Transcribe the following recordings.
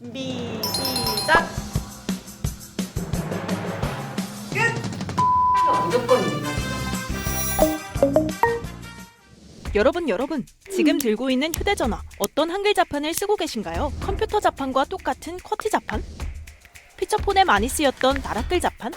준비 시작. 무조건? 여러분 여러분 지금 들고 있는 휴대전화 어떤 한글 자판을 쓰고 계신가요? 컴퓨터 자판과 똑같은 쿼티 자판? 피처폰에 많이 쓰였던 나락글 자판?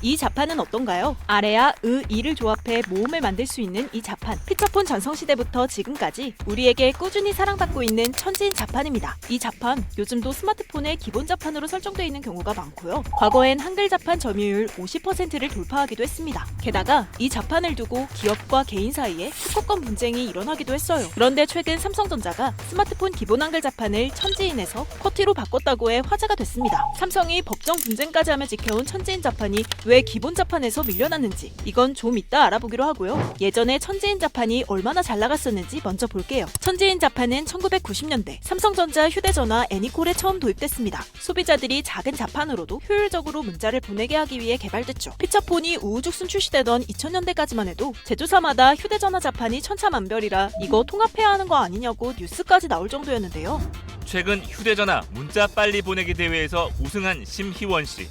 이 자판은 어떤가요? 아래와 의, 이를 조합해 모음을 만들 수 있는 이 자판. 피처폰 전성시대부터 지금까지 우리에게 꾸준히 사랑받고 있는 천지인 자판입니다. 이 자판, 요즘도 스마트폰의 기본 자판으로 설정되어 있는 경우가 많고요. 과거엔 한글 자판 점유율 50%를 돌파하기도 했습니다. 게다가 이 자판을 두고 기업과 개인 사이에 특허권 분쟁이 일어나기도 했어요. 그런데 최근 삼성전자가 스마트폰 기본 한글 자판을 천지인에서 쿼티로 바꿨다고 해 화제가 됐습니다. 삼성이 법 정 분쟁까지 하며 지켜온 천지인 자판이 왜 기본 자판에서 밀려났는지 이건 좀 이따 알아보기로 하고요. 예전에 천지인 자판이 얼마나 잘 나갔었는지 먼저 볼게요. 천지인 자판은 1990년대 삼성전자 휴대전화 애니콜에 처음 도입됐습니다. 소비자들이 작은 자판으로도 효율적으로 문자를 보내게 하기 위해 개발됐죠. 피처폰이 우후죽순 출시되던 2000년대까지만 해도 제조사마다 휴대전화 자판이 천차만별이라 이거 통합해야 하는 거 아니냐고 뉴스까지 나올 정도였는데요. 최근 휴대전화 문자 빨리 보내기 대회에서 우승한 심희원 씨.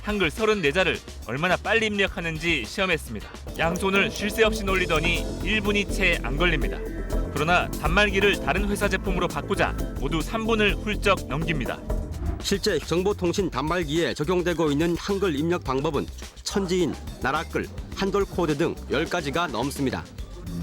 한글 34자를 얼마나 빨리 입력하는지 시험했습니다. 양손을 쉴 새 없이 놀리더니 1분이 채 안 걸립니다. 그러나 단말기를 다른 회사 제품으로 바꾸자 모두 3분을 훌쩍 넘깁니다. 실제 정보통신 단말기에 적용되고 있는 한글 입력 방법은 천지인, 나라글, 한돌 코드 등 10가지가 넘습니다.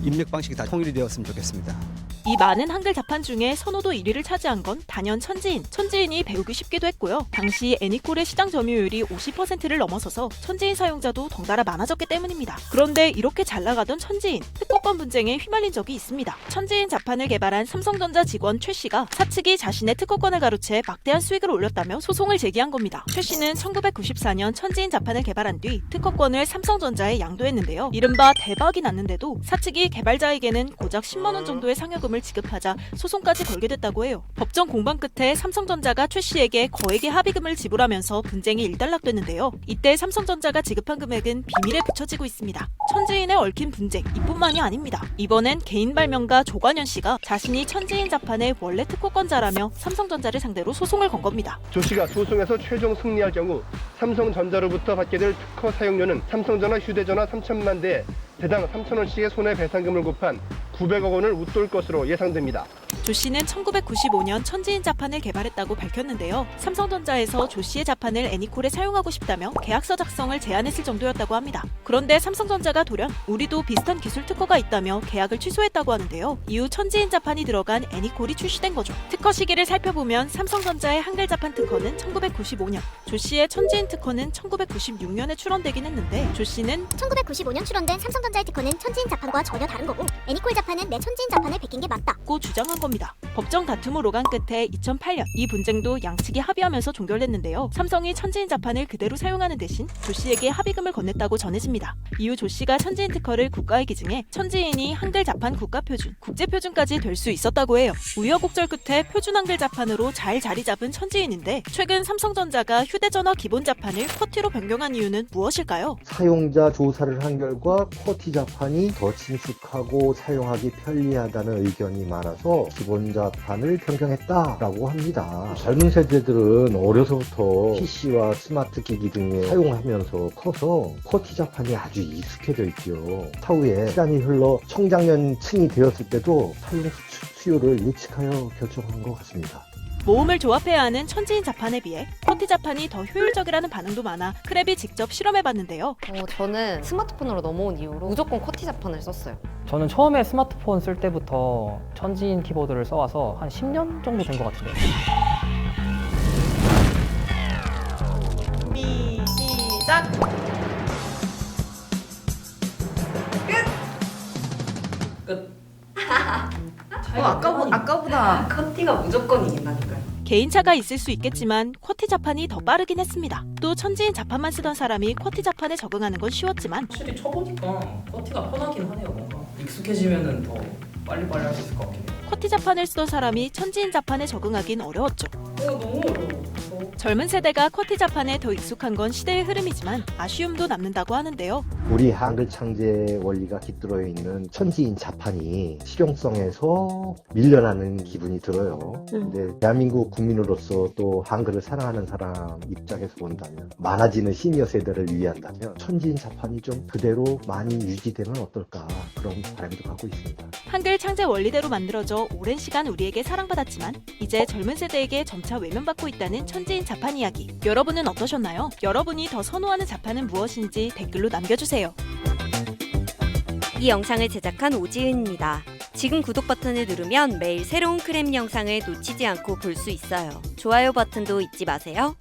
입력 방식이 다 통일이 되었으면 좋겠습니다. 이 많은 한글 자판 중에 선호도 1위를 차지한 건 단연 천지인. 천지인이 배우기 쉽기도 했고요. 당시 애니콜의 시장 점유율이 50%를 넘어서서 천지인 사용자도 덩달아 많아졌기 때문입니다. 그런데 이렇게 잘 나가던 천지인, 특허권 분쟁에 휘말린 적이 있습니다. 천지인 자판을 개발한 삼성전자 직원 최 씨가 사측이 자신의 특허권을 가로채 막대한 수익을 올렸다며 소송을 제기한 겁니다. 최 씨는 1994년 천지인 자판을 개발한 뒤 특허권을 삼성전자에 양도했는데요. 이른바 대박이 났는데도 사측이 개발자에게는 고작 10만 원 정도의 상여금 을 지급하자 소송까지 걸게 됐다고 해요. 법정 공방 끝에 삼성전자가 최 씨에게 거액의 합의금을 지불하면서 분쟁이 일단락됐는데요. 이때 삼성전자가 지급한 금액은 비밀에 붙여지고 있습니다. 천지인의 얽힌 분쟁 이뿐만이 아닙니다. 이번엔 개인 발명가 조관현 씨가 자신이 천지인 자판의 원래 특허권자라며 삼성전자를 상대로 소송을 건 겁니다. 조 씨가 소송에서 최종 승리할 경우 삼성전자로부터 받게 될 특허 사용료는 삼성전화 휴대전화 3천만 대에 대당 3천 원씩의 손해배상금을 곱한 900억 원을 웃돌 것으로 예상됩니다. 조 씨는 1995년 천지인 자판을 개발했다고 밝혔는데요. 삼성전자에서 조 씨의 자판을 애니콜에 사용하고 싶다며 계약서 작성을 제안했을 정도였다고 합니다. 그런데 삼성전자가 돌연 우리도 비슷한 기술 특허가 있다며 계약을 취소했다고 하는데요. 이후 천지인 자판이 들어간 애니콜이 출시된 거죠. 특허 시기를 살펴보면 삼성전자의 한글 자판 특허는 1995년, 조 씨의 천지인 특허는 1996년에 출원되긴 했는데 조 씨는 1995년 출원된 삼성전자의 특허는 천지인 자판과 전혀 다른 거고 애니콜 자판은 내 천지인 자판을 베낀 게 맞다. 고 주장한 겁니다. 법정 다툼을 오간 끝에 2008년 이 분쟁도 양측이 합의하면서 종결됐는데요. 삼성이 천지인 자판을 그대로 사용하는 대신 조 씨에게 합의금을 건넸다고 전해집니다. 이후 조 씨가 천지인 특허를 국가에 기증해 천지인이 한글 자판 국가 표준, 국제 표준까지 될 수 있었다고 해요. 우여곡절 끝에 표준 한글 자판으로 잘 자리 잡은 천지인인데 최근 삼성전자가 휴대전화 기본 자판을 쿼티로 변경한 이유는 무엇일까요? 사용자 조사를 한 결과 쿼티 자판이 더 친숙하고 사용하기 편리하다는 의견이 많아서 기본 자판을 변경했다라고 합니다. 젊은 세대들은 어려서부터 PC와 스마트 기기 등에 사용하면서 커서 쿼티 자판이 아주 익숙해져 있죠. 차후에 시간이 흘러 청장년층이 되었을 때도 사용 수- 수요를 예측하여 결정한 것 같습니다. 모음을 조합해야 하는 천지인 자판에 비해 쿼티 자판이 더 효율적이라는 반응도 많아 크랩이 직접 실험해봤는데요. 어, 저는 스마트폰으로 넘어온 이후로 무조건 쿼티 자판을 썼어요. 저는 처음에 스마트폰 쓸 때부터 천지인 키보드를 써와서 한 10년 정도 된 것 같은데요. 준비 시작. 어, 아까보, 아까보다 쿼티가 무조건 이긴다니까요. 개인차가 있을 수 있겠지만 쿼티 자판이 더 빠르긴 했습니다. 또 천지인 자판만 쓰던 사람이 쿼티 자판에 적응하는 건 쉬웠지만 확실히 쳐보니까 쿼티가 편하긴 하네요 뭔가 익숙해지면은 더 빨리빨리 할 수 있을 것 같긴 해요 쿼티 자판을 쓰던 사람이 천지인 자판에 적응하긴 어려웠죠. 너무 어려워. 젊은 세대가 커티 자판에 더 익숙한 건 시대의 흐름이지만 아쉬움도 남는다고 하는데요. 우리 한글 창제 원리가 깃들어 있는 천지인 자판이 실용성에서 밀려나는 기분이 들어요. 근데 대한민국 국민으로서 또 한글을 사랑하는 사람 입장에서 본다면 많아지는 시니어 세대를 위한다면 천지인 자판이 좀 그대로 많이 유지되면 어떨까 그런 바람도 갖고 있습니다. 한글 창제 원리대로 만들어져 오랜 시간 우리에게 사랑받았지만 이제 젊은 세대에게 점차 외면받고 있다는 천지인 자판 이야기. 여러분은 어떠셨나요? 여러분이 더 선호하는 자판은 무엇인지 댓글로 남겨 주세요. 이 영상을 제작한 오지은입니다. 지금 구독 버튼을 누르면 매일 새로운 크랩 영상을 놓치지 않고 볼 수 있어요. 좋아요 버튼도 잊지 마세요.